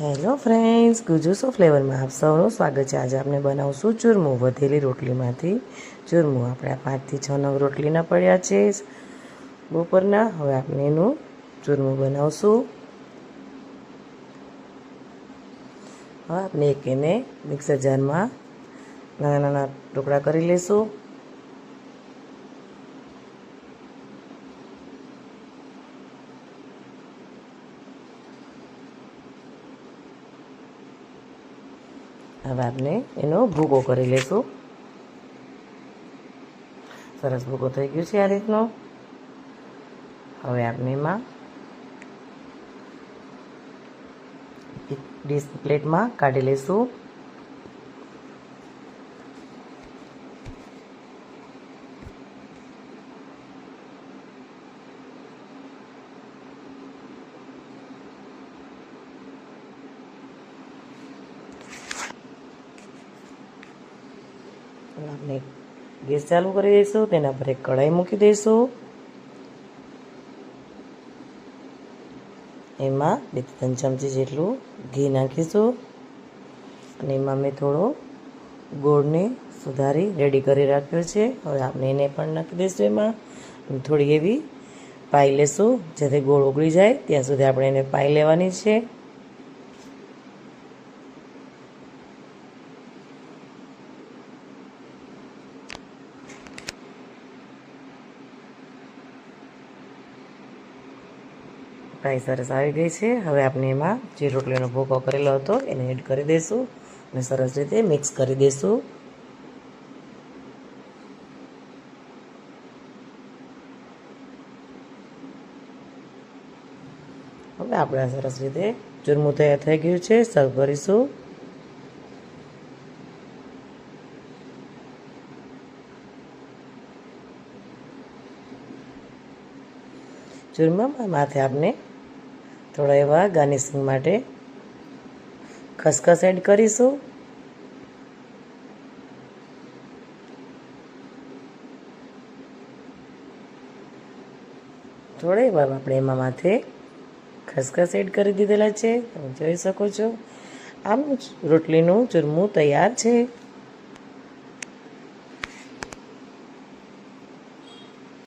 Hello friends ગુજુસો ફ્લેવરમાં આપ સૌનું સ્વાગત છે. આજે આપણે બનાવશું ચૂરમું. વધેલી રોટલીમાંથી ચૂરમું. આપણે પાંચથી છ નવ રોટલીના પડ્યા છે. બપોરના. હવે આપણે એનું ચૂરમું બનાવશું. હવે આપણે એક એને મિક્સર જારમાં નાના નાના ટુકડા કરી લઈશું હવે આપણે એનો ભૂકો કરી લઈશું સરસ ભૂકો થઈ ગયો છે આ રીતનો. હવે આપણે એમાં એક પ્લેટમાં કાઢી લઈશું. હવે આપણે ગેસ ચાલુ કરી દઈશું, તેના પર એક કઢાઈ મૂકી દઈશું. એમાં બે ત્રણ ચમચી જેટલું ઘી નાખીશું. અને એમાં મેં થોડો ગોળને સુધારી રેડી કરી રાખ્યો છે. હવે આપણે એને પણ નાખી દઈશું એમાં. થોડી એવી પાઈ લેશું, જેથી ગોળ ઓગળી જાય. ત્યાં સુધી આપણે એને પાઈ લેવાની છે. ફ્રાય સરસ આવી ગઈ છે. હવે આપણે એમાં જે રોટલીનો ભૂકો કરેલો હતો એને એડ કરી દઈશું અને સરસ રીતે મિક્સ કરી દઈશું. હવે આપણે સરસ રીતે ચૂરમું તૈયાર થઈ ગયું છે. સર્વ કરીશું. ચૂરમામાં માથે આપણે થોડા એવા ગાર્નિશિંગ માટે ખસખસ એડ કરીશું. થોડા એવા આપણે એમાં માથે ખસખસ એડ કરી દીધેલા છે. તમે જોઈ શકો છો. આમ રોટલીનું ચૂરમું તૈયાર છે.